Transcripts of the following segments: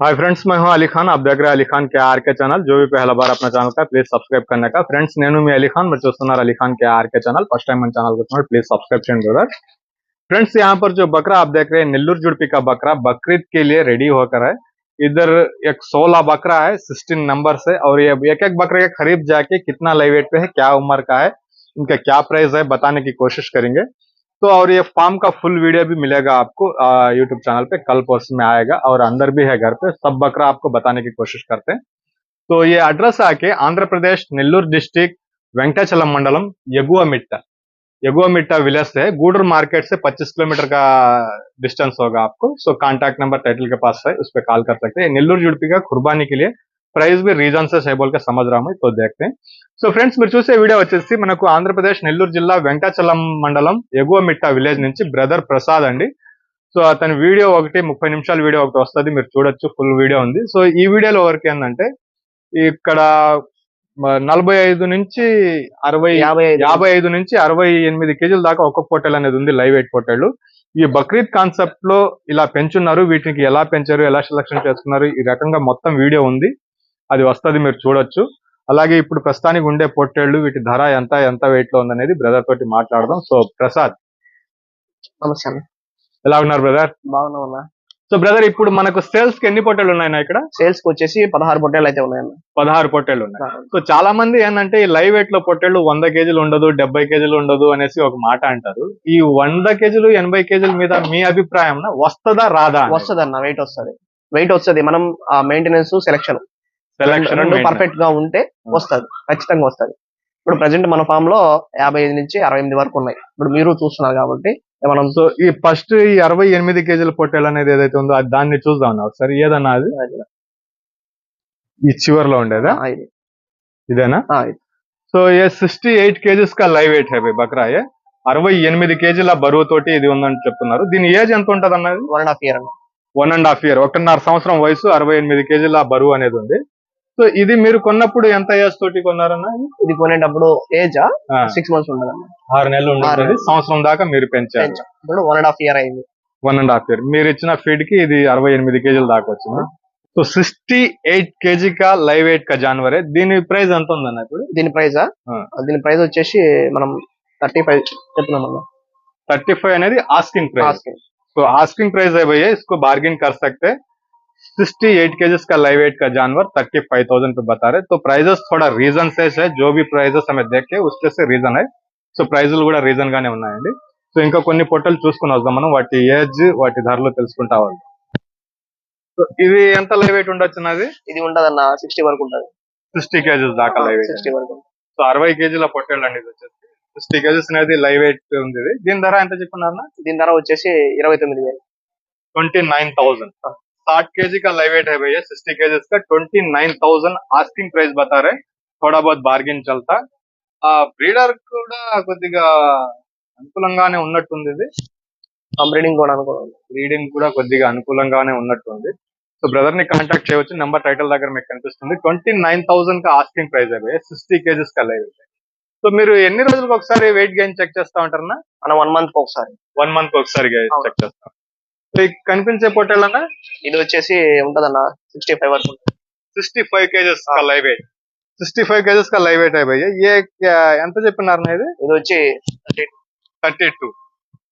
Hi friends मैं हूं अली खान आप देख रहे हैं Ali Khan K R K channel जो भी पहला बार अपना ఛానల్ का ప్లీజ్ సబ్స్క్రైబ్ करने का ఫ్రెండ్స్ నేను మీ అలీ ఖాన్ మీరు చూస్తున్నారు అలీ खान के R K channel first time మన ఛానల్ को प्लीज सब्सक्राइब చేయండి ब्रदर फ्रेंड्स यहाँ पर जो बकरा आप देख रहे हैं नेल्लूर जुड़पी का बकरा बकरीद के लिए रेडी होकर है इधर एक सोलह बकरा है सिक्सटीन नंबर से और ये एक एक बकरे के खरीद जाके कितना लाइव वेट पे है क्या उम्र का है इनका क्या प्राइस है बताने की कोशिश करेंगे तो और ये फार्म का फुल वीडियो भी मिलेगा आपको यूट्यूब चैनल पे, कल परसों में आएगा और अंदर भी है घर पे, सब बकरा आपको बताने की कोशिश करते हैं। तो ये एड्रेस आके आंध्र प्रदेश, नेल्लूर डिस्ट्रिक्ट वेंकटाचलम मंडलम, यगुआ मिट्टा। यगुआ मिट्टा विलेज से गूडर मार्केट से 25 किलोमीटर का डिस्टेंस होगा आपको। सो कांटेक्ट नंबर टाइटल के पास है, उस पर कॉल कर सकते हैं। नेल्लूर जुड़पी का खुरबानी के लिए ప్రైస్ బి రీజన్స్ సేబోల్గా సమజ్ రాము ఇప్పుడు దేక్తే సో ఫ్రెండ్స్ మీరు చూసే వీడియో వచ్చేసి మనకు ఆంధ్రప్రదేశ్ నెల్లూరు జిల్లా వెంకటాచలం మండలం ఎగువ మిట్ట విలేజ్ నుంచి బ్రదర్ ప్రసాద్ అండి. సో అతని వీడియో ఒకటి ముప్పై నిమిషాల వీడియో ఒకటి వస్తుంది మీరు చూడొచ్చు ఫుల్ వీడియో ఉంది. సో ఈ వీడియోలో వరకు ఏంటంటే ఇక్కడ నలభై ఐదు నుంచి అరవై యాభై ఐదు. నుంచి అరవై ఎనిమిది కేజీల దాకా ఒక్కొక్క పొట్టేలు అనేది ఉంది లైవ్ ఎయిట్ పొట్టేళ్ళు ఈ బక్రీద్ కాన్సెప్ట్లో ఇలా పెంచున్నారు వీటికి ఎలా పెంచారు ఎలా సెలక్షన్ చేస్తున్నారు ఈ రకంగా మొత్తం వీడియో ఉంది. అది వస్తది మీరు చూడొచ్చు. అలాగే ఇప్పుడు ప్రస్తుతానికి ఉండే పొట్టేళ్ళు వీటి ధర ఎంత ఎంత వెయిట్లో ఉందనేది బ్రదర్ తోటి మాట్లాడదాం. సో ప్రసాద్. అన్న ఎలా ఉన్నారు బ్రదర్ బాగున్నా సో బ్రదర్ ఇప్పుడు మనకు సేల్స్కి ఎన్ని పొట్టేళ్ళు ఉన్నాయన్నా ఇక్కడ? సేల్స్కి వచ్చేసి పదహారు పొట్టేలు అయితే ఉన్నాయన్న. పదహారు పొట్టేళ్ళు ఉన్నాయి. సో చాలా మంది ఏంటంటే ఈ లైవ్ వెయిట్లో పొట్టేళ్ళు వంద కేజీలు ఉండదు డెబ్బై కేజీలు ఉండదు అనేసి ఒక మాట అంటారు. ఈ వంద కేజీలు ఎనభై కేజీల మీద మీ అభిప్రాయం వస్తుందా రాదా వస్తుంది అన్న వెయిట్ వస్తుంది. వెయిట్ వస్తుంది. మనం ఆ మెయింటెనెన్స్ సెలక్షన్ సెలక్షన్ రెండు పర్ఫెక్ట్గా ఉంటే వస్తుంది ఖచ్చితంగా వస్తుంది. ఇప్పుడు ప్రజెంట్ మన ఫామ్లో యాభై ఐదు నుంచి అరవై ఎనిమిది వరకు ఉన్నాయి. ఇప్పుడు మీరు చూస్తున్నారు కాబట్టి మనం సో ఈ ఫస్ట్ ఈ అరవై ఎనిమిది కేజీల పొట్టేలు అనేది ఏదైతే ఉందో అది దాన్ని చూద్దాం ఒకసారి. ఏదన్నా అది? ఈ చివర్లో ఉండేదా. ఇదేనా. సో ఏ సిక్స్టీ ఎయిట్ కేజీస్ కా లైవ్ వెయిట్ హై బక్రా ఏ అరవై ఎనిమిది కేజీల బరువు తోటి ఇది ఉందని చెప్తున్నారు. దీని ఏజ్ ఎంత ఉంటది అన్నది one and half year one and half year ఒకటిన్నర సంవత్సరం వయసు అరవై ఎనిమిది కేజీల బరువు అనేది ఉంది. సో ఇది మీరు కొన్నప్పుడు ఎంత ఏజ్ తోటి కొన్నారన్న ఇది కొనేటప్పుడు ఏజ్ ఆ, సిక్స్ మంత్స్ ఉండదు అన్న ఆరు నెలలు ఆరు ఉంటుంది నెలలు. సంవత్సరం దాకా మీరు పెంచారు పెంచాం. ఇప్పుడు వన్ అండ్ హాఫ్ ఇయర్ అయింది వన్ అండ్ హాఫ్ ఇయర్ మీరు ఇచ్చిన ఫీడ్ కి ఇది అరవై ఎనిమిది కేజీల దాకా వచ్చింది సో సిక్స్టీ ఎయిట్ కేజీ కా లైవ్ వెయిట్ కా జాన్వరే దీని ప్రైస్ ఎంత ఉందన్న ఇప్పుడు దీని ప్రైస్ ఆ. దీని ప్రైస్ వచ్చేసి మనం థర్టీ ఫైవ్ చెప్తున్నాం అన్న थर्टी फाइव यानी आस्किंग प्राइस Asking. तो आस्किंग प्राइस है भैया इसको बार्गेन कर सकते हैं सिक्सटी एट केजेस का लाइव वेट का जानवर थर्टी फाइव थाउजेंड पे बता रहे तो प्राइजेस थोड़ा రీజన్ సేస్ है जो भी प्राइजेस हमें देख के उसके से రీజన్ है సో ప్రైజులు కూడా రీజన్ గానే ఉన్నాయండి సో ఇంకా కొన్ని పొట్టలు చూసుకుని వద్దాం మనం వాటి ఏజ్ వాటి ధరలు తెలుసుకుంటా వద్దాం సో ఇది ఎంత లైవ్ వెయిట్ ఉండొచ్చు నాది ఇది ఉండదు అన్న సిక్స్టీ వరకు ఉంటుంది సిక్స్టీ కేజెస్ దాకా లైవ్ వెయిట్ సిక్స్టీ వరకు సో అరవై కేజీల పొట్టేళ్ళు అండి ఇది వచ్చేసి సిక్స్టీ కేజెస్ అనేది లైవ్ వెయిట్ ఉంది ఇది. దీని ధర ఎంత చెప్పుకున్నారా దీని ధర వచ్చేసి ఇరవై తొమ్మిది వేలు ट्वेंटी नाइन थाउजेंड साठ के जी का लाइव वेट है भैया सिक्सटी के का twenty nine thousand asking price बता रहे थोड़ा बहुत బార్గెన్ చల్తా ఆ బ్రీడర్ కూడా కొద్దిగా అనుకూలంగానే ఉన్నట్టుంది ఇది బ్రీడింగ్ కూడా అనుకోవాలి బ్రీడింగ్ కూడా కొద్దిగా అనుకూలంగానే ఉన్నట్టుంది సో బ్రదర్ ని కాంటాక్ట్ చేయవచ్చు నెంబర్ టైటిల్ దగ్గర మీకు కనిపిస్తుంది ట్వంటీ నైన్ థౌసండ్ కా ఆస్కింగ్ ప్రైస్ భయ్య సిక్స్టీ కేజెస్ కా లైవ్ సో మీరు ఎన్ని రోజులకు ఒకసారి వెయిట్ గెయిన్ చెక్ చేస్తా ఉంటారన్నా మనం వన్ మంత్ ఒకసారి వన్ మంత్ ఒకసారి అవును. చెక్ చేస్తాం కనిపించే పొట్టేలు అన్న ఇది వచ్చేసి ఉంటదన్న సిక్స్టీ ఫైవ్ వరకు sixty five kgs live weight sixty five kgs కా లైవ్ వెయిట్ అయిపోయి ఏ ఎంత చెప్పినారు ఇది? ఇది వచ్చి thirty two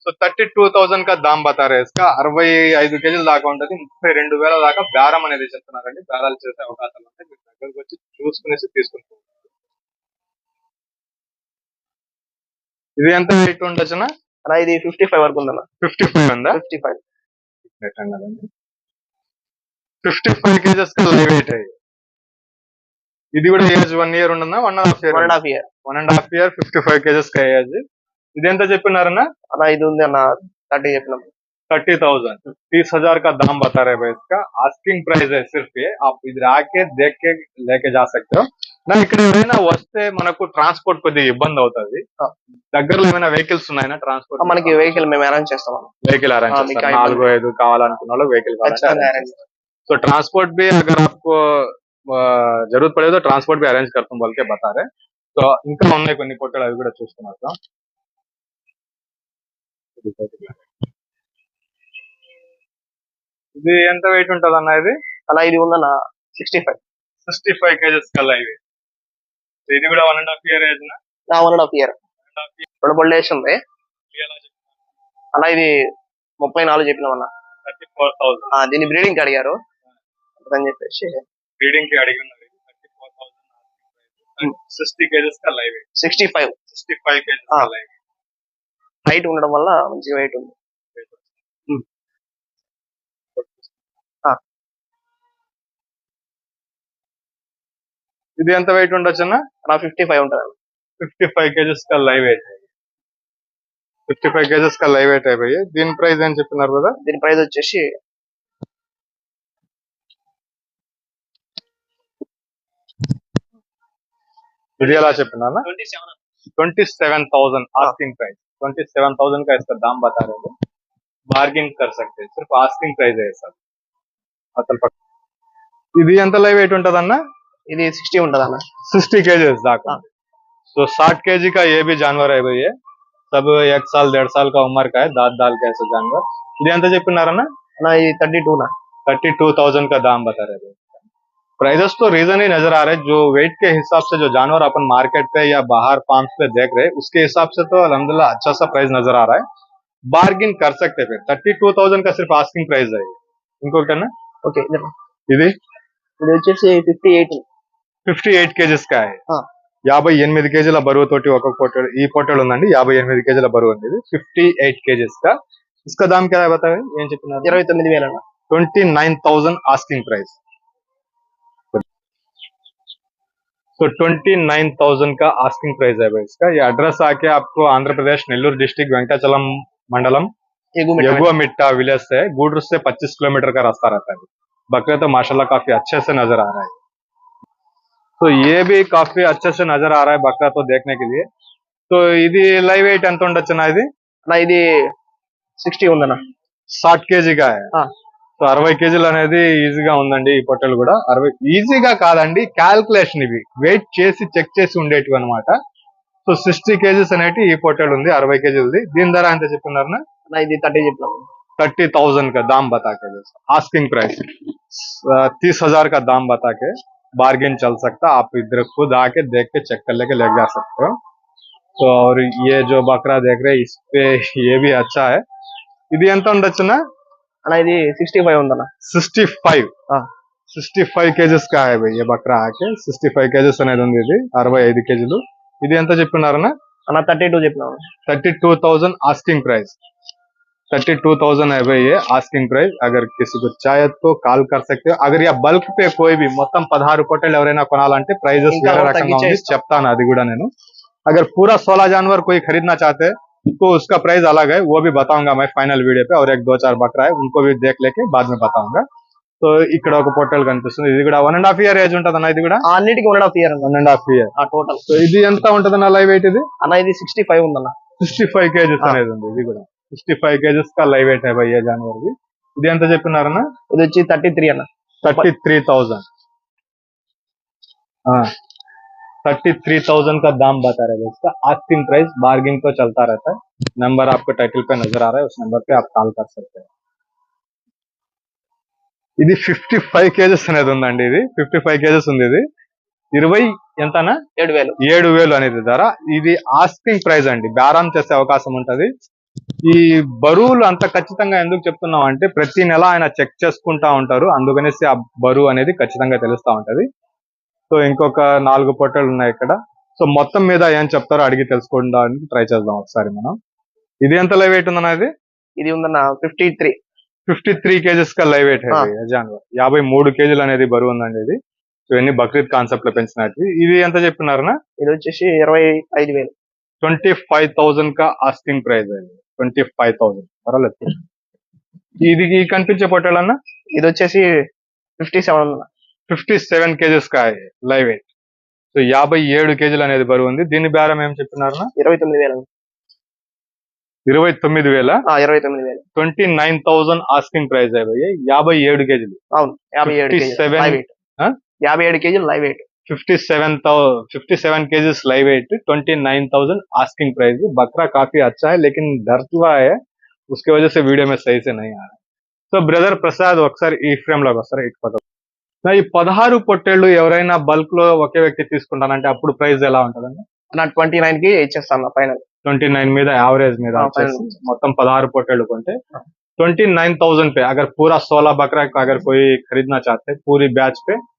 so thirty two thousand కా దామ్ బతారే ఇసుకా అరవై ఐదు కేజీల దాకా ఉంటుంది ముప్పై రెండు వేల దాకా బేరం అనేది చెప్తున్నారండి. బేరాలు చేసే అవకాశాలు ఉంటాయి మీరు దగ్గరకు వచ్చి చూసుకునేసి తీసుకుంటారు ఇది ఎంత hmm. వెయిట్ ఉండొచ్చునా? ఇది ఫిఫ్టీ ఫైవ్ వరకు ఉందన్న. ఫిఫ్టీ ఫైవ్ ఉందా? Fifty five fifty five kgs కా లైవ్ వెయిట్ ఇది కూడా ఏజ్ వన్ ఇయర్ ఉండదా one and half year one and half year one and half year fifty five KGs కా age ఇది ఎంత చెప్పినారన్నా అలా ఇది ఉంది అన్న థర్టీ చెప్పినాం थर्टी थाउजेंड तीस हजार का दाम बता रहे भाई इसका आस्किंग प्राइस है सिर्फ ये आप इधर आके देख के लेके जा सकते हो నా ఇక్కడ ఎవరైనా వస్తే మనకు ట్రాన్స్పోర్ట్ కొద్దిగా ఇబ్బంది అవుతుంది ఆ. దగ్గరలో ఏమైనా వెహికల్స్ ఉన్నాయా ట్రాన్స్పోర్ట్ మనకి వెహికల్ మేము అరేంజ్ చేస్తాం అన్న. వెహికల్ ఆ, అరేంజ్ మీకు చేస్తారు ఆ నాలుగు ఐదు కావాలనుకున్న వాళ్ళు వెహికల్ ఖచ్చితంగా arrange చేస్తాం. तो ट्रांसपोर्ट भी अगर आपको ఆ, जरूरत पड़े तो ट्रांसपोर्ट भी अरेंज करता हूँ बोल के बता रहे సో ఇంకా ఉన్నాయి కొన్ని పొట్టలు అవి కూడా చూసుకున్నారు ఇది ఎంత వెయిట్ ఉంటది అన్న ఇది అలా ఇది ఉందన్న sixty five sixty five KGs का लाइव है तो ఇది కూడా one and half year one and half year రెండు బళ్ళు వేసింది అలా ఇది ముప్పై నాలుగు చెప్పిన అన్న థర్టీ ఫోర్ థౌసండ్ దీన్ని బ్రీడింగ్ అడిగారు. అని చెప్పేసి. బ్రీడింగ్కి అడిగి ఉన్నది. Four thousand sixty kgs live sixty five sixty five kgs live height ఉండడం వల్ల మంచి వెయిట్ ఉంది. ఇది ఎంత వెయిట్ ఉండొచ్చు అన్న అలా ఫిఫ్టీ ఫైవ్ ఉంటుంది फिफ्टी फाइव केजेस का लाइव वेट है ఫిఫ్టీ ఫైవ్ కేజెస్ కా లైవ్ వెయిట్ అయిపోయి దీని ప్రైస్ ఏం చెప్పినారు కదా దీని ప్రైస్ వచ్చేసి ఇది ఎలా చెప్పినా twenty seven twenty seven thousand asking price twenty seven thousand का इसका दाम बता रहे हैं बार्गिंग कर सकते हैं सिर्फ आस्किंग प्राइस है सर అసలు పక్క- ఇది ఎంత లైవ్ వెయిట్ ఉంటుంది అన్న ఇది సిక్స్టీ ఉంటుంది అన్న सिक्सटी केजेस दाका हाँ। तो साठ केजी का ये भी जानवर है भैया सब एक साल डेढ़ साल का उम्र का है दांत दाल का ऐसा जानवर ఇది ఎంత చెప్పినారన్న అన్న ఇది థర్టీ టూ నా थर्टी टू थाउजेंड का दाम बता रहे थे प्राइजेस तो रीजन ही नजर आ रहे हैं जो वेट के हिसाब से जो जानवर अपन मार्केट पे या बाहर फार्म्स पे देख रहे हैं उसके हिसाब से तो अलहमदुल्ला अच्छा सा प्राइस नजर आ रहा है बार्गिन कर सकते हैं फिर थर्टी टू थाउजेंड का सिर्फ आस्किंग प्राइस है ఇంకొకటి అన్న ఓకే ఇది ఇది వచ్చేసి fifty eight fifty eight kgs కా है हाँ। యాభై ఎనిమిది కేజీల బరువు తోటి ఒక పొట్టేడు ఈ పొట్టేడు ఉందండి యాభై ఎనిమిది కేజీల బరువు ఉంది ఇది ఫిఫ్టీ ఎయిట్ కేజెస్ కా इसका दाम क्या है बताए ఏం చెప్పినారు ఇరవై తొమ్మిది వేలు అన్న twenty nine thousand asking price तो ट्वेंटी नाइन थाउजेंड का आस्किंग प्राइस है भाई इसका ये एड्रेस आके आपको आंध्र प्रदेश नेल्लूर डिस्ट्रिक्ट वेंकटाचलम मंडलम ఎగు మిట్ట यगुआ मिट्टा विलेज से गुड्र से 25 किलोमीटर का रास्ता रहता है बकरे तो माशाल्लाह काफी अच्छे से नजर आ रहा है तो ये भी काफी अच्छे से नजर आ रहा है बकरा तो देखने के लिए तो ఇది లైవ్ వెయిట్ ఎంత ఉండొచ్చు నా ఇది అన్న ఇది సిక్స్టీ ఉందన్న సాట్ కేజీగా ఆ. సో అరవై కేజీలు అనేది ఈజీగా ఉందండి ఈ పొట్టెలు కూడా అరవై ఈజీగా కాదండి క్యాల్కులేషన్ ఇవి వెయిట్ చేసి చెక్ చేసి ఉండేటివి అనమాట సో సిక్స్టీ కేజీస్ అనేటి ఈ పొట్టెలు ఉంది అరవై కేజీలది దీని ధర ఎంత చెప్తున్నారన్నా అన్న ఇది థర్టీ చెప్పినాము थर्टी थाउजेंड का दाम बता के आस्किंग प्राइस तीस हजार का दाम बता के बार्गेन चल सकता आप इधर खुद आके देख के चेक कर लेके ले जा सकते हो तो और ये जो बकरा देख रहे हैं इस पे ये भी अच्छा है ఇది ఎంత ఉండొచ్చునా అన్న ఇది సిక్స్టీ ఫైవ్ ఉందన్న సిక్స్టీ ఫైవ్ ఆ. సిక్స్టీ ఫైవ్ కేజెస్ కా హై భయ్ బక్రా ఆకే సిక్స్టీ ఫైవ్ కేజెస్ అనేది ఉంది ఇది అరవై ఐదు కేజీలు ఇది ఎంత చెప్పినారన్నా అన్న థర్టీ టూ చెప్పినాము thirty two thousand asking price thirty two thousand है भाई ये आस्किंग प्राइस अगर किसी को चाहे तो కాల్ कर सकते हो अगर या బల్క్ పే कोई भी మొత్తం పదహారు పొట్టేలు ఎవరైనా కొనాలంటే ప్రైజెస్ ఇంకా వేరే కూడా రకంగా ఉంది తగ్గించేస్తాం. చెప్తాను అది కూడా నేను अगर पूरा सोलह जानवर कोई खरीदना चाहते हैं तो उसका प्राइस अलग है वो भी बताऊंगा मैं फाइनल वीडियो पे और एक दो चार बकरा है उनको भी देख लेके बाद में बताऊंगा సో ఇక్కడ ఒక పొట్టేలు కనిపిస్తుంది ఇది కూడా one and half year age ఉంటుంది అన్న ఇది కూడా ఆ అన్నిటికీ వన్ అండ్ హాఫ్ ఇయర్ అన్న వన్ అండ్ హాఫ్ ఇయర్ ఆ టోటల్ సో ఇది ఎంత ఉంటుంది అన్న లైవ్ వెయిట్ ఇది అన్న ఇది సిక్స్టీ ఫైవ్ ఉందన్న సిక్స్టీ ఫైవ్ కేజెస్ ఆ. అనేది ఉంది ఇది కూడా సిక్స్టీ ఫైవ్ కేజెస్ కా లైవ్ వెయిట్ है भैया जानवर भी ఇది ఎంత చెప్పినారన్న ఇది వచ్చి థర్టీ త్రీ అన్న थर्टी थ्री थाउजेंड हाँ थर्टी थ्री थाउजेंड का दाम बता रहे हैं इसका आस्किंग प्राइस बार्गिंग तो चलता रहता है नंबर आपको टाइटल पे नजर आ रहा है उस नंबर पे आप कॉल कर सकते हैं ఇది ఫిఫ్టీ ఫైవ్ కేజెస్ అనేది ఉందండి ఇది ఫిఫ్టీ ఫైవ్ కేజెస్ ఉంది ఇది ఇరవై ఎంతనా ఏడు వేలు ఏడు వేలు అనేది ధర ఇది ఆస్కింగ్ ప్రైస్ అండి బేరం చేసే అవకాశం ఉంటది ఈ బరువులు అంత ఖచ్చితంగా ఎందుకు చెప్తున్నాం అంటే ప్రతి నెల ఆయన చెక్ చేసుకుంటా ఉంటారు. అందుకనేసి ఆ బరువు అనేది ఖచ్చితంగా తెలుస్తా ఉంటది. సో ఇంకొక నాలుగు పొట్టలు ఉన్నాయి ఇక్కడ. సో మొత్తం మీద ఏం చెప్తారో అడిగి తెలుసుకోవడానికి ట్రై చేద్దాం ఒకసారి మనం. ఇది ఎంత లైవ్ వెయిట్ ఉందన్న ఇది? ఇది ఉందన్న fifty three fifty three KGs కా లైవ్ వెయిట్. జాన్వర్ యాభై మూడు కేజీలు అనేది బరువు ఉందండి ఇది. సో ఇవన్నీ బక్రీద్ కాన్సెప్ట్లో పెంచినట్టు. ఇది ఎంత చెప్పినారనా ఇది వచ్చేసి ఇరవై ఐదు వేలు. ట్వంటీ ఫైవ్ థౌసండ్ కా ఆస్కింగ్ ప్రైస్ అది ట్వంటీ ఫైవ్ థౌసండ్ పర్వాలేదు. ఇది ఈ కనిపించే పొట్టేలన్న ఇది వచ్చేసి fifty seven fifty seven KGs కా లైవ్ వెయిట్. సో యాభై ఏడు కేజీలు అనేది బరువు ఉంది. దీని బేరం ఏం చెప్పినారన్న ఇరవై తొమ్మిది వేలు ఇరవై తొమ్మిది వేల? ఆ, ఇరవై తొమ్మిది వేలు. Twenty nine thousand asking price అయ్యాయి యాభై ఏడు కేజీలు. అవును యాభై ఏడు 57 కేజీలు లైవ్ వెయిట్. ఆ? యాభై ఏడు కేజీలు live wait. Fifty seven fifty seven KGs live weight twenty nine thousand asking price बकरा काफी अच्छा है लेकिन डरता है उसके वजह से वीडियो में सही से नहीं आ रहा సో బ్రదర్ ప్రసాద్ ఒకసారి ఈ ఫ్రేమ్ లోకి వస్తారు ఇటు పక్క నా ఈ పదహారు పొట్టేళ్ళు ఎవరైనా బల్క్ లో ఒకే వ్యక్తి తీసుకుంటానంటే అప్పుడు ప్రైస్ ఎలా ఉంటుందండి నా ట్వంటీ నైన్ కి ఇచ్చేస్తాను ఫైనల్ ट्वेंटी नाइन మీద యావరేజ్ మీద हाँ, వచ్చేసి final. మొత్తం పదహారు పొట్టేళ్ళు కొంటే ट्वेंटी नाइन थाउजेंड पे अगर पूरा सोलह बकरा का अगर कोई खरीदना चाहते हैं पूरी बैच पे 29,000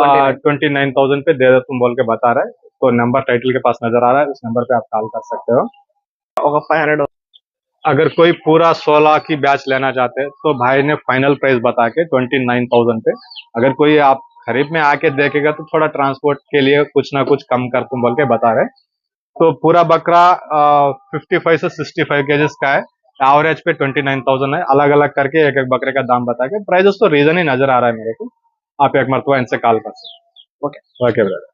ट्वेंटी नाइन थाउज़ेंड पे देहरादून बोल के बता रहा है। तो नंबर टाइटल के पास नज़र आ रहा है। उस नंबर पे आप कॉल कर सकते हो। फाइव हंड्रेड अगर कोई पूरा सोलह की बैच लेना चाहते हैं तो भाई ने फाइनल प्राइस बता के ट्वेंटी नाइन थाउज़ेंड पे। अगर कोई आप खरीफ में आके देखेगा तो थोड़ा ट्रांसपोर्ट के लिए कुछ ना कुछ कम कर तुम बोल के बता रहे तो पूरा बकरा फिफ्टी फाइव से सिक्सटी फाइव केजेस का है। एवरेज पे ट्वेंटी नाइन थाउज़ेंड है। अलग अलग करके एक एक बकरे का दाम बता के। प्राइजेस तो रीजन ही नज़र आ रहा है मेरे को। आप एक मरतबा इनसे कॉल कर सकते ओके। Okay brother.